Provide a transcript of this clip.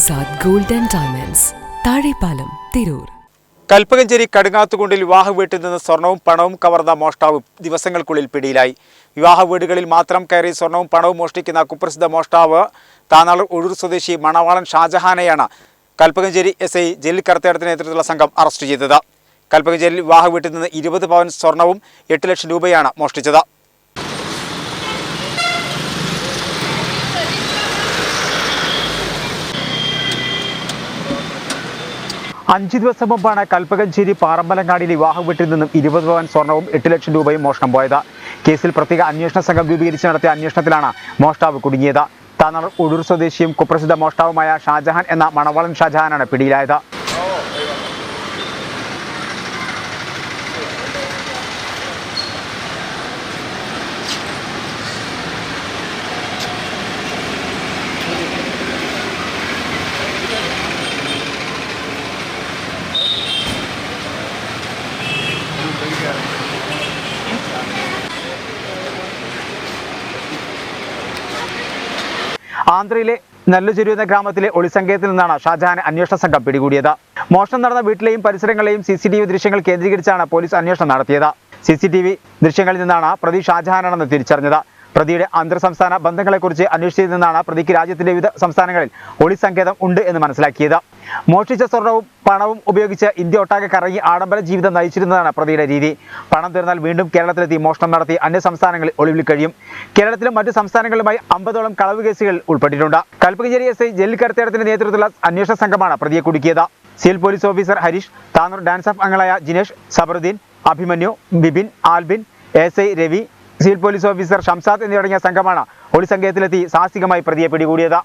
Azad gold and diamonds. Thazhepalam Tirur. Kalpakanchery കടുങ്ങാത്തുകുണ്ടിൽ വിവാഹ വീട്ടിൽ നിന്ന് സ്വർണവും പണവും കവർന്ന മോഷ്ടാവ് ദിവസങ്ങൾക്കുള്ളിൽ പിടിയിലായി. വിവാഹ വീടുകളിൽ മാത്രം കയറി സ്വർണവും പണവും മോഷ്ടിക്കുന്ന കുപ്രസിദ്ധ മോഷ്ടാവ് താനാളൂർ ഒഴൂർ സ്വദേശി മണവാളൻ ഷാജഹാനെയാണ് കൽപ്പകഞ്ചേരി എസ് ഐ ജലീൽ കറുത്തേടത്തിന് നേതൃത്വത്തിലുള്ള സംഘം അറസ്റ്റ് ചെയ്തത്. കൽപ്പകഞ്ചേരിയിൽ വിവാഹ വീട്ടിൽ നിന്ന് ഇരുപത് പവൻ സ്വർണവും എട്ട് ലക്ഷം രൂപയാണ് മോഷ്ടിച്ചത്. അഞ്ചു ദിവസം മുമ്പാണ് കൽപ്പകഞ്ചേരി പാറമ്പലങ്ങാടിയിൽ വിവാഹ വീട്ടിൽ നിന്നും ഇരുപത് പവൻ സ്വർണവും എട്ട് ലക്ഷം രൂപയും മോഷണം പോയത്. കേസിൽ പ്രത്യേക അന്വേഷണ സംഘം രൂപീകരിച്ച് നടത്തിയ അന്വേഷണത്തിലാണ് മോഷ്ടാവ് കുടുങ്ങിയത്. താനാർ ഒഴൂർ സ്വദേശിയും കുപ്രസിദ്ധ മോഷ്ടാവുമായ ഷാജഹാൻ എന്ന മണവാളൻ ഷാജഹാനാണ് പിടിയിലായത്. ആന്ധ്രയിലെ നെല്ലുചെരു എന്ന ഗ്രാമത്തിലെ ഒളിസങ്കേതത്തിൽ നിന്നാണ് ഷാജഹാനെ അന്വേഷണ സംഘം പിടികൂടിയത്. മോഷണം നടന്ന വീട്ടിലെയും പരിസരങ്ങളെയും സി സി ടി വി ദൃശ്യങ്ങൾ കേന്ദ്രീകരിച്ചാണ് പോലീസ് അന്വേഷണം നടത്തിയത്. സി സി ടി വി ദൃശ്യങ്ങളിൽ നിന്നാണ് പ്രതി ഷാജഹാനാണെന്ന് തിരിച്ചറിഞ്ഞത്. പ്രതിയുടെ അന്തർ സംസ്ഥാന ബന്ധങ്ങളെക്കുറിച്ച് അന്വേഷിച്ചതിൽ നിന്നാണ് പ്രതിക്ക് രാജ്യത്തിന്റെ വിവിധ സംസ്ഥാനങ്ങളിൽ ഒളിസങ്കേതം ഉണ്ട് എന്ന് മനസ്സിലാക്കിയത്. മോഷ്ടിച്ച സ്വർണവും പണവും ഉപയോഗിച്ച് ഇന്ത്യ ഒട്ടാകെ കറങ്ങി ആഡംബര ജീവിതം നയിച്ചിരുന്നതാണ് പ്രതിയുടെ രീതി. പണം തീർന്നാൽ വീണ്ടും കേരളത്തിലെത്തി മോഷണം നടത്തി അന്യ സംസ്ഥാനങ്ങളിൽ ഒളിവിൽ കഴിയും. കേരളത്തിലും മറ്റു സംസ്ഥാനങ്ങളുമായി അമ്പതോളം കളവ് കേസുകൾ ഉൾപ്പെട്ടിട്ടുണ്ട്. കൽപ്പകഞ്ചേരി എസ് ഐ ജയിൽ കരുത്തേടത്തിന്റെ നേതൃത്വത്തിലുള്ള അന്വേഷണ സംഘമാണ് പ്രതിയെ കുടുക്കിയത്. Civil police officer Harish Tanur DANSAF അംഗങ്ങളായ Jinesh Sabaruddin Abhimanyu Bibin Albin S I Ravi civil police officer Shamsad എന്നിവരടങ്ങിയ സംഘമാണ് ഒളി ഒളിസങ്കേതത്തിലെത്തി സാഹസികമായി പ്രതിയെ പിടികൂടിയത്.